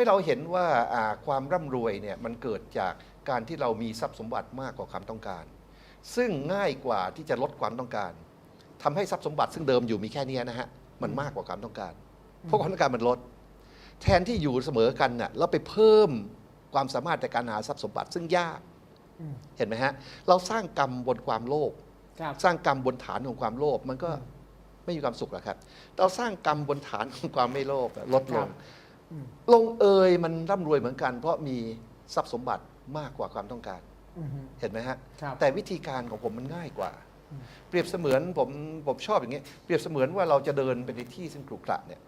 ให้เราเห็นว่าอ่าความร่ำรวยเนี่ยมันเกิดจากการที่เรามีทรัพย์สมบัติมากกว่าความต้องการ ซึ่งง่ายกว่าที่จะลดความต้องการทำให้ทรัพย์สมบัติซึ่งเดิมอยู่มีแค่เนี้ยนะฮะมันมากกว่าความต้องการ เพราะความต้องการมันลด แทนที่อยู่เสมอกันน่ะแล้วไปเพิ่มความสามารถในการหาทรัพย์สมบัติซึ่งยากอืมเห็นไหมฮะเราสร้างกรรมบนความโลภครับสร้างกรรมบนฐานของความโลภมันก็ไม่มีความสุขหรอกครับ เราสร้างกรรมบนฐานของความไม่โลภอะลดลงอืม ลงเอยมันร่ำรวยเหมือนกัน เพราะมีทรัพย์สมบัติมากกว่าความต้องการอืมเห็นไหมฮะ ครับแต่วิธีการของผมมันง่ายกว่า อืม เปรียบเสมือนผมผมชอบอย่างนี้เปรียบเสมือนว่าเราจะเดินไปในที่ซึ่งขรุขระเนี่ย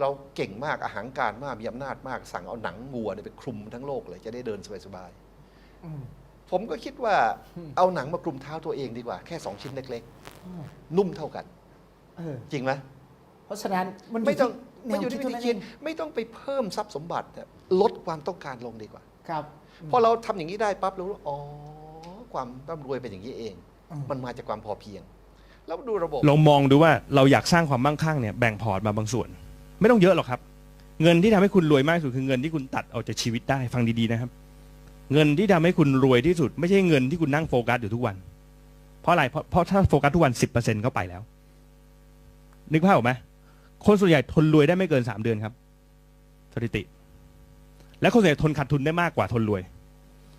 เราเก่งมากอาหารการมากมีอำนาจมาก สั่งเอาหนังวัวเนี่ยไปคลุมทั้งโลกเลยจะได้เดินสบายอืม ๆผมก็คิดว่าอืม เอาหนังมาคลุมเท้าตัวเองดีกว่าแค่สองชิ้นเล็กอืมๆนุ่มเท่ากัน เออจริงไหม เพราะฉะนั้นมันไม่ต้องแนไม่วอยู่คิที่ดวิเท่าธีนั้นคิดเองไม่ต้องไปเพิ่มทรัพย์สมบัติเนี่ยลดความต้องการลงดีกว่า ครับพอเราทำอย่างนี้ได้ปั๊บเรารู้อ๋อความร่ำรวยเป็นอย่างนี้เองอืมมันมาจากความพอเพียง แล้วดูระบบลองมองดูว่าเราอยากสร้างความมั่งคั่งเนี่ยแบ่งพอร์ตมาบางส่วน ไม่ต้องเยอะหรอกครับ เงินที่ทำให้คุณรวยมากที่สุดคือเงินที่คุณตัดออกจากชีวิตได้ฟังดีๆนะครับ เงินที่ทำให้คุณรวยที่สุด ไม่ใช่เงินที่คุณนั่งโฟกัสอยู่ทุกวัน เพราะอะไรเพราะเพราะถ้าโฟกัสทุกวันสิบเปอร์เซ็นต์เข้าไปแล้ว นึกภาพออกไหม คนส่วนใหญ่ทนรวยได้ไม่เกินสามเดือนครับ สถิติ และคนส่วนใหญ่ทนขาดทุนได้มากกว่าทนรวย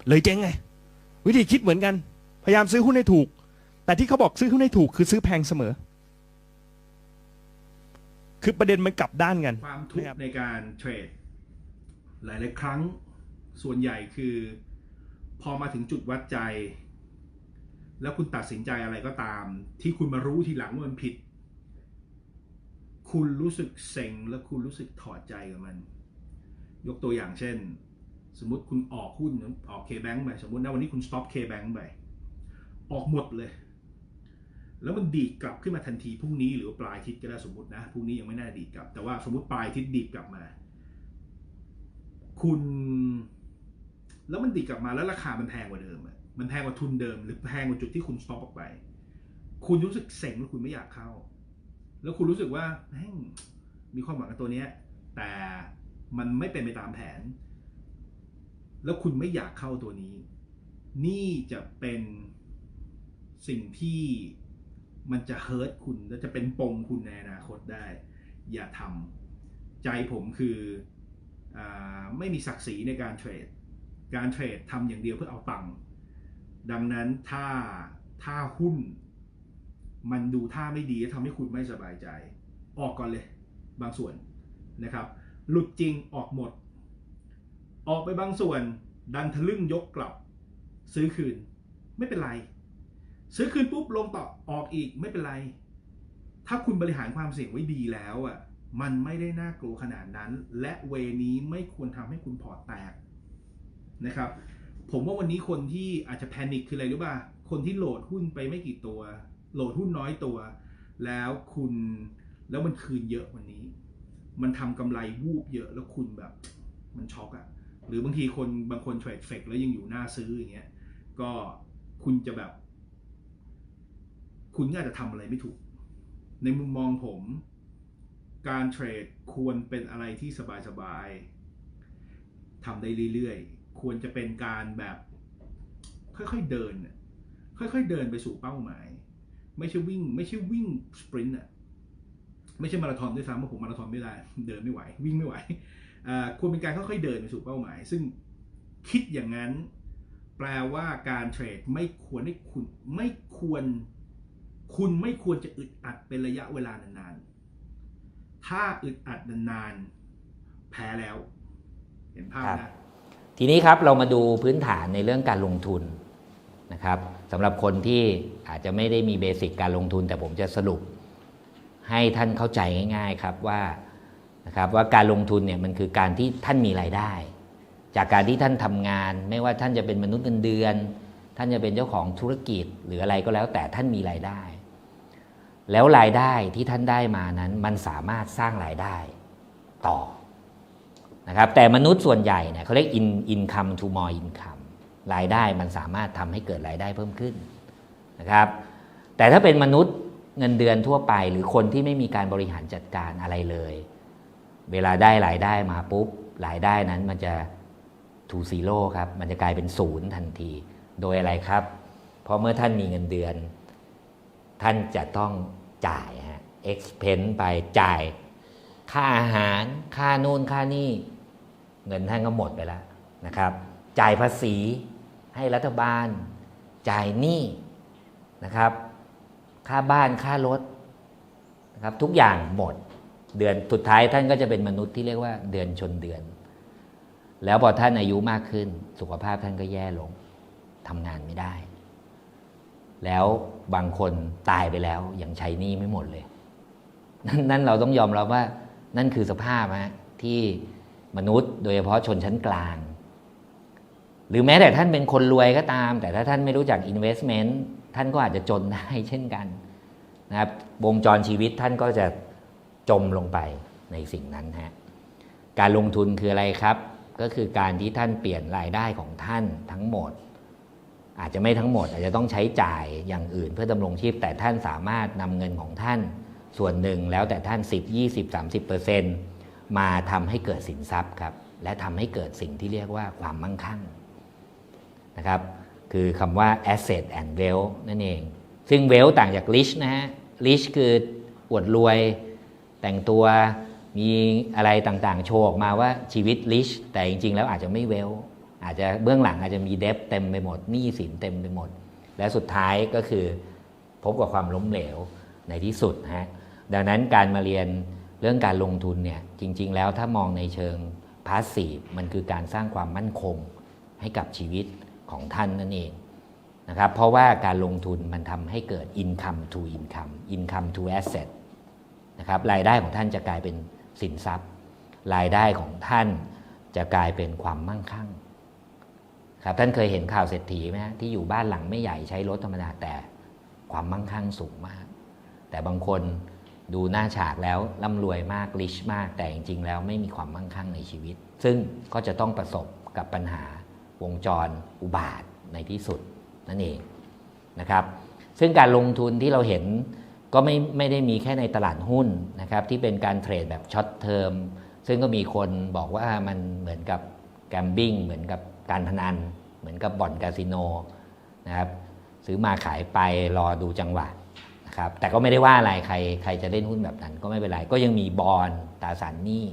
เลยเจ๊งไง วิธีคิดเหมือนกัน พยายามซื้อหุ้นให้ถูก แต่ที่เขาบอกซื้อหุ้นให้ถูกคือซื้อแพงเสมอ คือประเด็นมันกลับด้านกัน ความทุกข์ในการเทรด หลาย ๆ ครั้งส่วนใหญ่คือ พอมาถึงจุดวัดใจ แล้วคุณตัดสินใจอะไรก็ตาม ที่คุณมารู้ทีหลังว่ามันผิด คุณรู้สึกเซ็งและคุณรู้สึกถอดใจกับมัน ยกตัวอย่างเช่น สมมติคุณออกหุ้นออก K-Bank ไปสมมตินะวันนี้คุณ stop K-Bank ไปออกหมดเลย แล้วมันดีดกลับขึ้นมาทันทีพรุ่งนี้หรือว่าปลายทิตย์ก็ได้สมมตินะพรุ่งนี้ยังไม่น่าดีดกลับ แต่ว่าสมมติปลายทิตย์ดีดกลับมา คุณ แล้วมันดีดกลับมาแล้วราคามันแพงกว่าเดิมอะมันแพงกว่าทุนเดิม หรือแพงกว่าจุดที่คุณสต็อปออกไป คุณรู้สึกเซ็งแล้วคุณไม่อยากเข้า แล้วคุณรู้สึกว่าแม่งมีความหวังกับตัวเนี้ย แต่มันไม่เป็นไปตามแผน แล้วคุณไม่อยากเข้าตัวนี้ นี่จะเป็นสิ่งที่มันจะเฮิร์ตคุณและจะเป็นปมคุณในอนาคตได้ อย่าทำใจผมคืออไม่มีศักดิ์ศรีในการเทรด การเทรดทำอย่างเดียวเพื่อเอาตังค์ดังนั้นถ้าถ้าหุ้น มันดูท่าไม่ดีและทำให้คุณไม่สบายใจ ออกก่อนเลย บางส่วนนะครับ หลุดจริงออกหมด ออกไปบางส่วน ดันทะลึ่งยกกลับ ซื้อคืนไม่เป็นไร ซื้อคืนปุ๊บลงต่อออกอีกไม่เป็นไร ถ้าคุณบริหารความเสี่ยงไว้ดีแล้วอะมันไม่ได้น่ากลัวขนาดนั้น และเวนี้ไม่ควรทำให้คุณพอร์ตแตกนะครับ ผมว่าวันนี้คนที่อาจจะแพนิคคืออะไรรู้ป่ะคนที่โหลดหุ้นไปไม่กี่ตัว โหลดหุ้นน้อยตัว แล้วคุณแล้วมันคืนเยอะวันนี้ มันทำกำไรวูบเยอะแล้วคุณแบบมันช็อกอะหรือบางทีคนบางคนเทรดเฟกแล้วยังอยู่หน้าซื้ออย่างเงี้ยก็คุณจะแบบ คุณอาจจะทำอะไรไม่ถูก ในมุมมองผม การเทรดควรเป็นอะไรที่สบายๆทำได้เรื่อยๆ ควรจะเป็นการแบบ ค่อยๆเดินน่ะค่อยๆเดินไปสู่เป้าหมาย ไม่ใช่วิ่ง ไม่ใช่วิ่งสปรินต์อะไม่ใช่มาราธอนด้วยซ้ำเพราะผมมาราธอนไม่ได้ เดินไม่ไหว วิ่งไม่ไหวควรเป็นการค่อยๆเดินไปสู่เป้าหมาย ซึ่งคิดอย่างนั้นแปลว่าการเทรดไม่ควรให้คุณไม่ควร คุณไม่ควรจะอึดอัดเป็นระยะเวลานานๆ ถ้าอึดอัดนานๆ แพ้แล้ว เห็นภาพนะทีนี้ครับเรามาดูพื้นฐานในเรื่องการลงทุน นะครับสำหรับคนที่อาจจะไม่ได้มีเบสิกการลงทุน แต่ผมจะสรุป ให้ท่านเข้าใจง่าย ๆครับว่านะครับว่าการลงทุนเนี่ยมันคือการที่ท่านมีรายได้ จากการที่ท่านทำงาน ไม่ว่าท่านจะเป็นมนุษย์เงินเดือน ท่านจะเป็นเจ้าของธุรกิจหรืออะไรก็แล้ว แต่ท่านมีรายได้ แล้วรายได้ที่ท่านได้มานั้นมันสามารถสร้างรายได้ต่อนะครับแต่มนุษย์ส่วนใหญ่เนี่ยเขาเรียก in income to more income รายได้มันสามารถทำให้เกิดรายได้เพิ่มขึ้นนะครับ แต่ถ้าเป็นมนุษย์เงินเดือนทั่วไป หรือคนที่ไม่มีการบริหารจัดการอะไรเลย เวลาได้รายได้มาปุ๊บรายได้นั้นมันจะ to zero ครับ มันจะกลายเป็นศูนย์ทันที โดยอะไรครับ เพราะเมื่อท่านมีเงินเดือน ท่านจะต้องจ่ายฮะ expense ไปจ่าย ค่าอาหาร ค่านู่นค่านี่ เงินท่านก็หมดไปแล้วนะครับ จ่ายภาษี ให้รัฐบาลจ่ายหนี้นะครับ ค่าบ้านค่ารถนะครับทุกอย่างหมดเดือนสุดท้ายท่านก็จะเป็นมนุษย์ที่เรียกว่าเดือนชนเดือน แล้วพอท่านอายุมากขึ้น สุขภาพท่านก็แย่ลงทำงานไม่ได้ แล้วบางคนตายไปแล้วยังใช้หนี้ไม่หมดเลยนนนั่นเราต้องยอมรับว่านั่นคือสภาพฮะที่มนุษย์โดยเฉพาะชนชั้นกลาง หรือแม้แต่ท่านเป็นคนรวยก็ตาม แต่ถ้าท่านไม่รู้จัก investment ท่านก็อาจจะจนได้เช่นกันนะครับวงจรชีวิตท่านก็จะจมลงไปในสิ่งนั้นฮะการลงทุนคืออะไรครับ ก็คือการที่ท่านเปลี่ยนรายได้ของท่านทั้งหมด อาจจะไม่ทั้งหมด อาจจะต้องใช้จ่ายอย่างอื่นเพื่อดำรงชีพ แต่ท่านสามารถนำเงินของท่านส่วนหนึ่งแล้วแต่ท่าน 10 20 30เปอร์เซ็นต์มาทำให้เกิดสินทรัพย์ครับและทำให้เกิดสิ่งที่เรียกว่าความมั่งคั่ง นะครับคือคำว่า asset and wealth นั่นเอง ซึ่ง wealth ต่างจาก rich นะฮะ rich คืออวดรวยแต่งตัวมีอะไรต่างๆ โชว์ออกมาว่าชีวิต rich แต่จริงๆ แล้วอาจจะไม่ wealth อาจจะเบื้องหลังอาจจะมีเดบเต็มไปหมดหนี้สินเต็มไปหมด และสุดท้ายก็คือพบกับความล้มเหลวในที่สุดนะฮะดังนั้นการมาเรียนเรื่องการลงทุนเนี่ยจริง ๆ แล้วถ้ามองในเชิงพาสซีฟมันคือการสร้างความมั่นคงให้กับชีวิต ของท่านนั่นเองนะครับเพราะว่าการลงทุนมันทำให้เกิด income to income income to asset นะครับรายได้ของท่านจะกลายเป็นสินทรัพย์ รายได้ของท่านจะกลายเป็นความมั่งคั่งครับท่านเคยเห็นข่าวเศรษฐีไหมฮะที่อยู่บ้านหลังไม่ใหญ่ใช้รถธรรมดาแต่ความมั่งคั่งสูงมาก แต่บางคนดูหน้าฉากแล้วร่ำรวยมากริชมาก แต่จริงๆแล้วไม่มีความมั่งคั่งในชีวิต ซึ่งก็จะต้องประสบกับปัญหา วงจรอุบาทในที่สุดนั่นเองนะครับ ซึ่งการลงทุนที่เราเห็นก็ไม่ไม่ได้มีแค่ในตลาดหุ้นนะครับ ที่เป็นการเทรดแบบช็อตเทอมซึ่งก็มีคนบอกว่ามันเหมือนกับแกมบิ้งเหมือนกับการพนัน เหมือนกับบ่อนคาสิโนนะครับซื้อมาขายไปรอดูจังหวะนะครับแต่ก็ไม่ได้ว่าอะไรใครใครจะเล่นหุ้นแบบนั้นก็ไม่เป็นไร ก็ยังมีบอลตราสารหนี้